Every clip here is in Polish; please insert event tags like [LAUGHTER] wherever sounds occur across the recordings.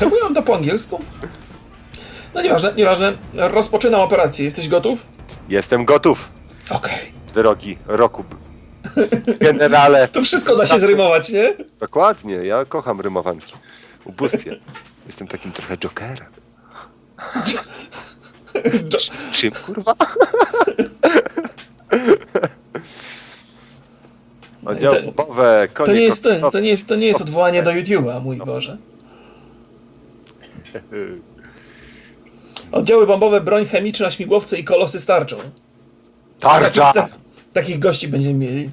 Czemu ja mam to po angielsku? No nieważne, nieważne. Rozpoczynam operację. Jesteś gotów? Jestem gotów, Okej. drogi Rokub. Generale. [LAUGHS] To wszystko da się zrymować, nie? Dokładnie, ja kocham rymowanki. Ubóstwie. Jestem takim trochę jokerem. [LAUGHS] Jo- Czym kurwa? Oddział To- bombowe, konie To nie jest, to, to nie jest, to nie jest odwołanie do YouTube'a, mój Boże. [LAUGHS] Oddziały bombowe, broń chemiczna, śmigłowce i kolosy starczą. Tarcza! Ta- takich gości będziemy mieli.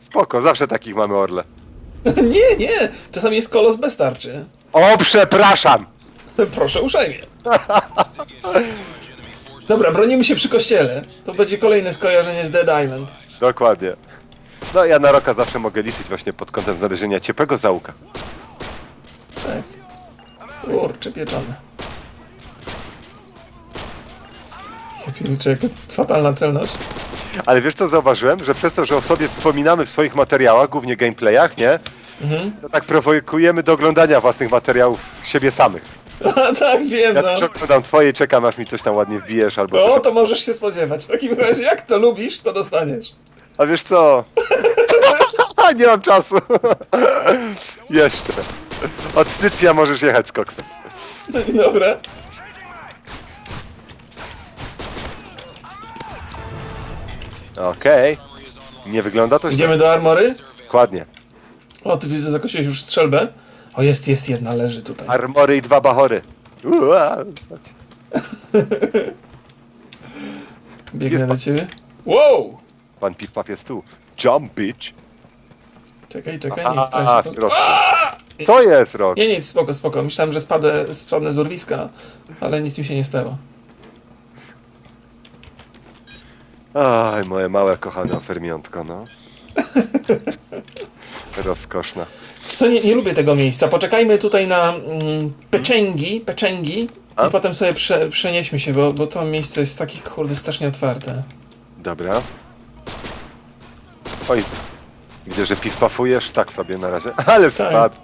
Spoko, zawsze takich mamy orle. [LAUGHS] nie, nie. Czasami jest kolos bez tarczy. O, przepraszam! [LAUGHS] Proszę uprzejmie. Dobra, bronimy się przy kościele. To będzie kolejne skojarzenie z Dead Island. Dokładnie. No ja na roka zawsze mogę liczyć właśnie pod kątem znalezienia ciepłego zaułka. Kurczę, pieczone. Ja pierniczę, jaka fatalna celność. Ale wiesz co zauważyłem? Że przez to, że o sobie wspominamy w swoich materiałach, głównie gameplayach, nie? Mhm. To tak prowokujemy do oglądania własnych materiałów siebie samych. [LAUGHS] Tak, wiem, Ja no. też oglądam twoje i czekam aż mi coś tam ładnie wbijesz albo O, coś. to możesz się spodziewać. W takim razie, jak to lubisz, to dostaniesz. A wiesz co? [LAUGHS] Nie mam czasu. [LAUGHS] Jeszcze. [LAUGHS] Od stycznia możesz jechać z koksem. [LAUGHS] Dobra. Okej. Nie wygląda to źle. Idziemy do armory. Dokładnie. O, ty widzę, zakosiłeś już strzelbę. O, jest, jest jedna, leży tutaj. Armory i dwa bachory. Ua, chodź. [LAUGHS] Biegnę jest do ciebie. Wow! Pan Pipaw jest tu. Jump, bitch. Czekaj, czekaj, nie A, w się. środku. Co jest, Rok? Nie, nic, spoko, spoko. Myślałem, że spadnę, spadnę z urwiska, ale nic mi się nie stało. Aj, moje małe, kochane ofermiątko, no. [LAUGHS] Rozkoszna. Co, nie, nie lubię tego miejsca. Poczekajmy tutaj na mm, peczęgi, peczęgi A? i potem sobie prze, przenieśmy się, bo, bo to miejsce jest takie, kurde, strasznie otwarte. Dobra. Oj, widzę, że piw pafujesz. Tak sobie na razie. [LAUGHS] Ale spadł.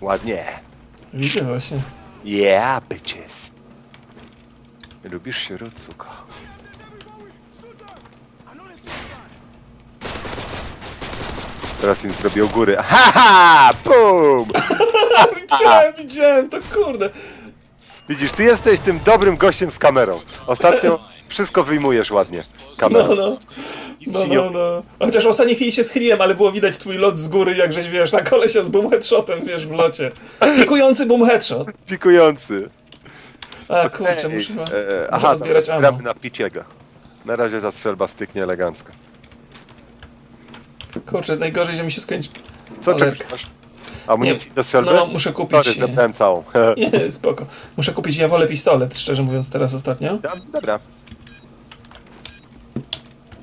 Ładnie. Widzę właśnie. Yeah, bitches. Lubisz się suko. Teraz im zrobię u góry. Haha! Bum! [LAUGHS] Widziałem, widziałem, to kurde. Widzisz, ty jesteś tym dobrym gościem z kamerą. Ostatnio wszystko wyjmujesz ładnie. No, Kamerą. no. No, nie no, no. Chociaż w ostatniej chwili się schyliłem, ale było widać twój lot z góry, jak żeś, wiesz, na kolesia z boom headshotem, wiesz, w locie. Pikujący boom headshot. [LAUGHS] pikujący. A, kurczę, Ej, muszę, e, aha, zbierać ammo. na piciego. Na razie ta strzelba styknie elegancko. Kurczę, najgorzej, że mi się skończy. Co czekasz? Amunicji do strzelby? No, muszę kupić... Sorry, zebrałem całą. [LAUGHS] [LAUGHS] Nie, spoko. Muszę kupić, ja wolę pistolet, szczerze mówiąc, teraz ostatnio. Dobra.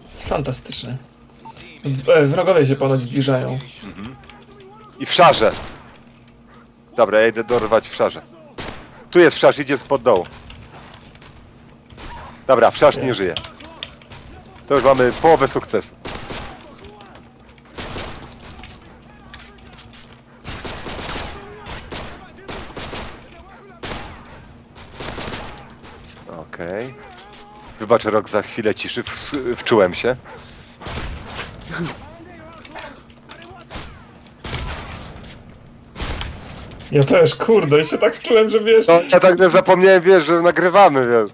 Fantastyczny. W, e, wrogowie się ponoć zbliżają. I w szarze. Dobra, ja idę dorwać w szarze. Tu jest wszarz, idzie spod dołu. Dobra, wszarz nie żyje. To już mamy połowę sukcesu. Okej. Wybacz, rok za chwilę ciszy, w, wczułem się. Ja też, kurde, się tak czułem, że wiesz, No, ja tak zapomniałem, wiesz, że nagrywamy, wiesz.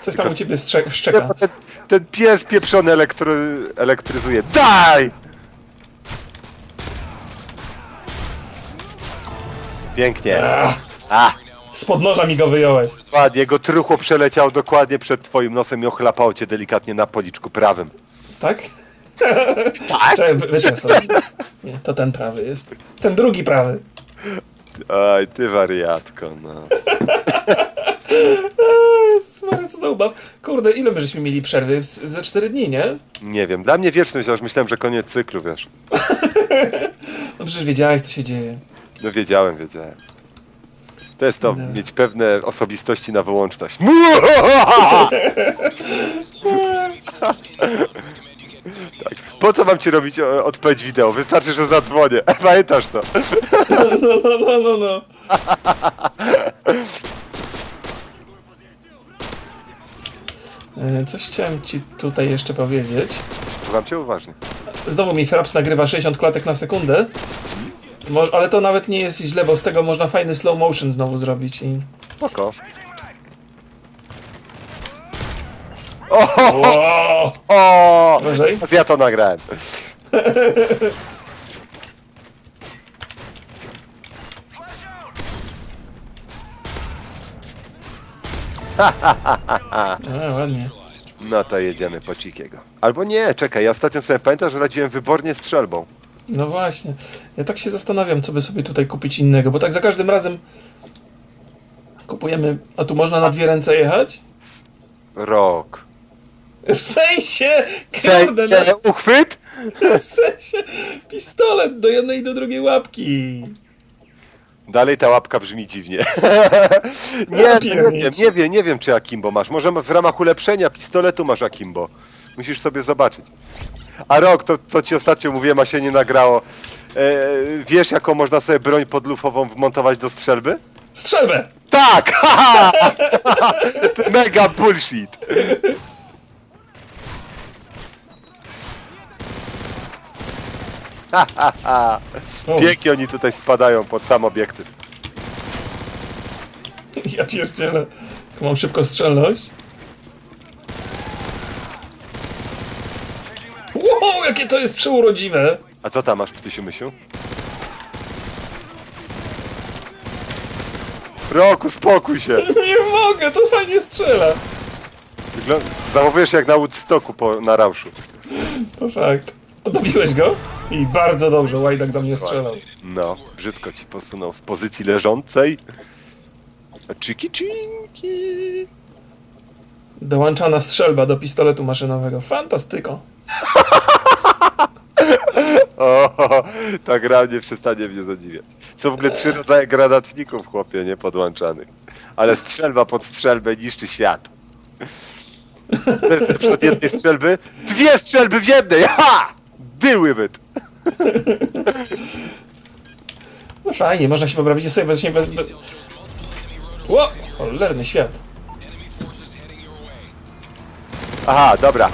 coś tam u ciebie strze- szczeka. Ten, ten pies pieprzony elektry, elektryzuje. Daj! Pięknie. Ach, A, z podnoża mi go wyjąłeś. ładnie. Jego truchło przeleciał dokładnie przed twoim nosem i ochlapało cię delikatnie na policzku prawym. Tak? [LAUGHS] Tak? Czekaj, wy- sobie. Nie, to ten prawy jest. Ten drugi prawy. Aj, ty wariatko, no. Eee, [LAUGHS] Jezus Maria, co za ubaw. Kurde, ile my żeśmy mieli przerwy? Z- Ze cztery dni, nie? Nie wiem, dla mnie wieczność, aż myślałem, że koniec cyklu, wiesz. [LAUGHS] No przecież wiedziałeś, co się dzieje. No wiedziałem, wiedziałem. To jest to, No. mieć pewne osobistości na wyłączność. [LAUGHS] tak. Po co mam ci robić e, odpowiedź wideo? Wystarczy, że zadzwonię. [LAUGHS] Pamiętasz to? No, no, no, no, no. Coś chciałem ci tutaj jeszcze powiedzieć. Słucham cię uważnie. Znowu mi Fraps nagrywa 60 klatek na sekundę. Mo ale to nawet nie jest źle, bo z tego można fajny slow motion znowu zrobić i... Spoko. Wow! O! [LAUGHS] Ja to nagrałem. [LAUGHS] A, ładnie. No to jedziemy po Cikiego. Albo nie, czekaj, ja ostatnio sobie pamiętam, że radziłem wybornie strzelbą. No właśnie. Ja tak się zastanawiam, co by sobie tutaj kupić innego, bo tak za każdym razem kupujemy... A tu można na dwie ręce jechać? Rok. W sensie! W Kurde, sensie, uchwyt? no, [LAUGHS] w sensie pistolet do jednej i do drugiej łapki. Dalej ta łapka brzmi dziwnie. nie, [LAUGHS] Ja nie wiem, nie wiem, nie wiem czy Akimbo masz. Może w ramach ulepszenia pistoletu masz Akimbo. Musisz sobie zobaczyć. A rok, to co ci ostatnio mówiłem, a się nie nagrało. E, wiesz, jaką można sobie broń podlufową wmontować do strzelby? Strzelbę! Tak! [LAUGHS] Mega bullshit! O, Pięknie oni tutaj spadają pod sam obiektyw. ja pierdzielę. Mam szybko strzelność. Wow, jakie to jest przeurodziwe! A co tam masz, Ptysiu Mysiu? Roku, spokój się! [LAUGHS] Nie mogę, to fajnie strzela. Wygląda... Zachowujesz się jak na Woodstocku po, na rauszu. To fakt. Dobiłeś go? I bardzo dobrze, Łajdak do mnie strzelał. No, brzydko ci posunął z pozycji leżącej. Czyki, czyki. Dołączana strzelba do pistoletu maszynowego. Fantastyko. O, [LAUGHS] ta gra nie przestanie mnie zadziwiać. Są w ogóle trzy rodzaje granatników, chłopie, nie podłączanych. Ale strzelba pod strzelbę niszczy świat. To jest lepsze od jednej strzelby. Dwie strzelby w jednej! Ha! Deal with it! No fajnie, można się poprawić. Ja sobie właśnie bez... bez... Ło! Cholerny świat. Aha, dobra.